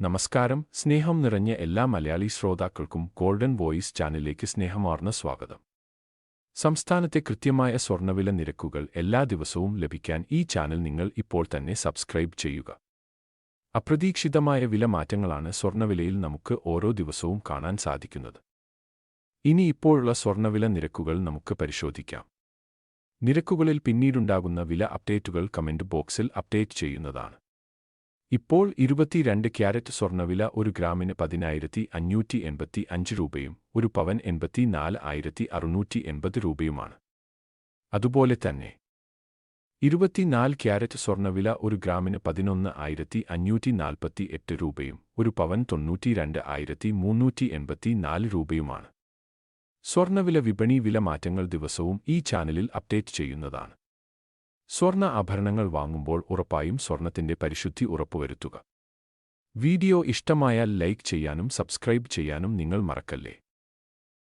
നമസ്കാരം. സ്നേഹം നിറഞ്ഞ എല്ലാ മലയാളി ശ്രോതാക്കൾക്കും ഗോൾഡൻ വോയിസ് ചാനലിലേക്ക് സ്നേഹമാർന്ന സ്വാഗതം. സംസ്ഥാനത്തെ കൃത്യമായ സ്വർണവില നിരക്കുകൾ എല്ലാ ദിവസവും ലഭിക്കാൻ ഈ ചാനൽ നിങ്ങൾ ഇപ്പോൾ തന്നെ സബ്സ്ക്രൈബ് ചെയ്യുക. അപ്രതീക്ഷിതമായ വില മാറ്റങ്ങളാണ് സ്വർണവിലയിൽ നമുക്ക് ഓരോ ദിവസവും കാണാൻ സാധിക്കുന്നത്. ഇനി ഇപ്പോഴുള്ള സ്വർണവില നിരക്കുകൾ നമുക്ക് പരിശോധിക്കാം. നിരക്കുകളിൽ പിന്നീടുണ്ടാകുന്ന വില അപ്ഡേറ്റുകൾ കമന്റ് ബോക്സിൽ അപ്ഡേറ്റ് ചെയ്യുന്നതാണ്. ഇപ്പോൾ ഇരുപത്തിരണ്ട് ക്യാരറ്റ് സ്വർണവില ഒരു ഗ്രാമിന് പതിനായിരത്തി അഞ്ഞൂറ്റി എൺപത്തി അഞ്ച് രൂപയും ഒരു പവൻ എൺപത്തിനാല് ആയിരത്തി അറുന്നൂറ്റി എൺപത് രൂപയുമാണ്. അതുപോലെ തന്നെ ഇരുപത്തിനാല് ക്യാരറ്റ് സ്വർണവില ഒരു ഗ്രാമിന് പതിനൊന്ന് ആയിരത്തി അഞ്ഞൂറ്റി നാൽപ്പത്തി എട്ട് രൂപയും ഒരു പവൻ തൊണ്ണൂറ്റിരണ്ട് ആയിരത്തി മുന്നൂറ്റി എൺപത്തി നാല് രൂപയുമാണ്. സ്വർണവില വിപണി വില മാറ്റങ്ങൾ ദിവസവും ഈ ചാനലിൽ അപ്ഡേറ്റ് ചെയ്യുന്നതാണ്. സ്വർണ ആഭരണങ്ങൾ വാങ്ങുമ്പോൾ ഉറപ്പായും സ്വർണത്തിന്റെ പരിശുദ്ധി ഉറപ്പുവരുത്തുക. വീഡിയോ ഇഷ്ടമായാൽ ലൈക്ക് ചെയ്യാനും സബ്സ്ക്രൈബ് ചെയ്യാനും നിങ്ങൾ മറക്കല്ലേ?